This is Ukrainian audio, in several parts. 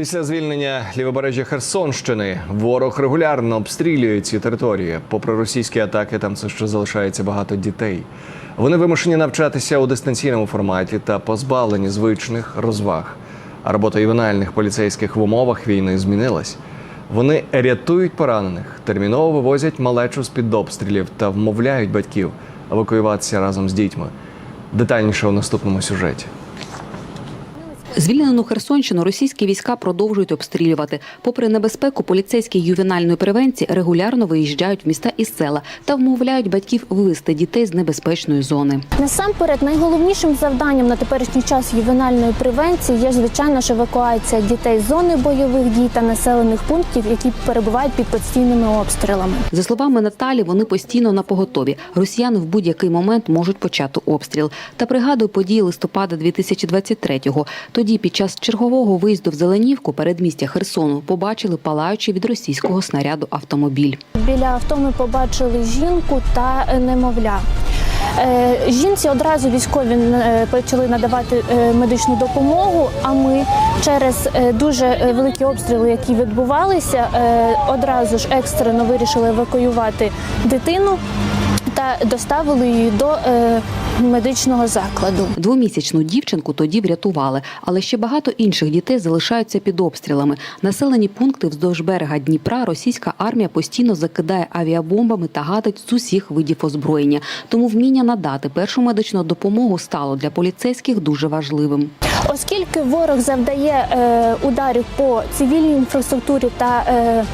Після звільнення лівобережжя Херсонщини ворог регулярно обстрілює ці території. Попри російські атаки, там все ще залишається багато дітей. Вони вимушені навчатися у дистанційному форматі та позбавлені звичних розваг. А робота ювенальних поліцейських в умовах війни змінилась. Вони рятують поранених, терміново вивозять малечу з під обстрілів та вмовляють батьків евакуюватися разом з дітьми. Детальніше у наступному сюжеті. Звільнену Херсонщину російські війська продовжують обстрілювати. Попри небезпеку, поліцейські ювенальної превенції регулярно виїжджають в міста і села та вмовляють батьків вивезти дітей з небезпечної зони. Насамперед, найголовнішим завданням на теперішній час ювенальної превенції є звичайно ж евакуація дітей з зони бойових дій та населених пунктів, які перебувають під постійними обстрілами. За словами Наталі, вони постійно на поготові. Росіяни в будь-який момент можуть почати обстріл. Та пригадує події листопада 2023-го. Тоді, під час чергового виїзду в Зеленівку, передмістя Херсону, побачили палаючий від російського снаряду автомобіль. Біля авто ми побачили жінку та е, немовля. Е, Жінці одразу військові е, почали надавати медичну допомогу. А ми через дуже великі обстріли, які відбувалися, одразу ж екстрено вирішили евакуювати дитину та доставили її до е, медичного закладу. Двомісячну дівчинку тоді врятували, але ще багато інших дітей залишаються під обстрілами. Населені пункти вздовж берега Дніпра російська армія постійно закидає авіабомбами та гатить з усіх видів озброєння. Тому вміння надати першу медичну допомогу стало для поліцейських дуже важливим. Оскільки ворог завдає е, ударів по цивільній інфраструктурі та е,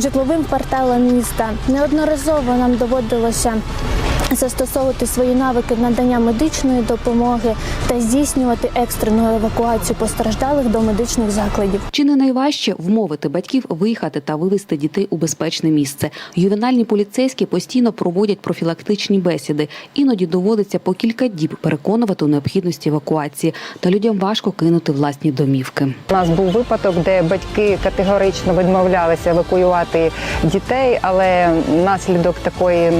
житловим кварталам міста, неодноразово нам доводилося застосовувати свої навики надання медичної допомоги та здійснювати екстрену евакуацію постраждалих до медичних закладів. Чи не найважче вмовити батьків виїхати та вивезти дітей у безпечне місце? Ювенальні поліцейські постійно проводять профілактичні бесіди. Іноді доводиться по кілька діб переконувати у необхідності евакуації, та людям важко кинути власні домівки. У нас був випадок, де батьки категорично відмовлялися евакуювати дітей, але внаслідок такої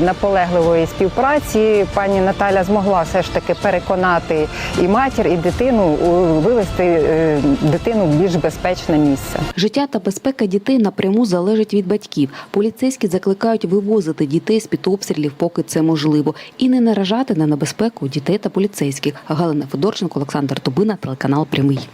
наполегливої співпраці пані Наталя змогла все ж таки переконати і матір, і дитину вивести е, дитину в більш безпечне місце. Життя та безпека дітей напряму залежить від батьків. Поліцейські закликають вивозити дітей з під обстрілів, поки це можливо, і не наражати на небезпеку дітей та поліцейських. Галина Федорченко, Олександр Тубина, телеканал Прямий.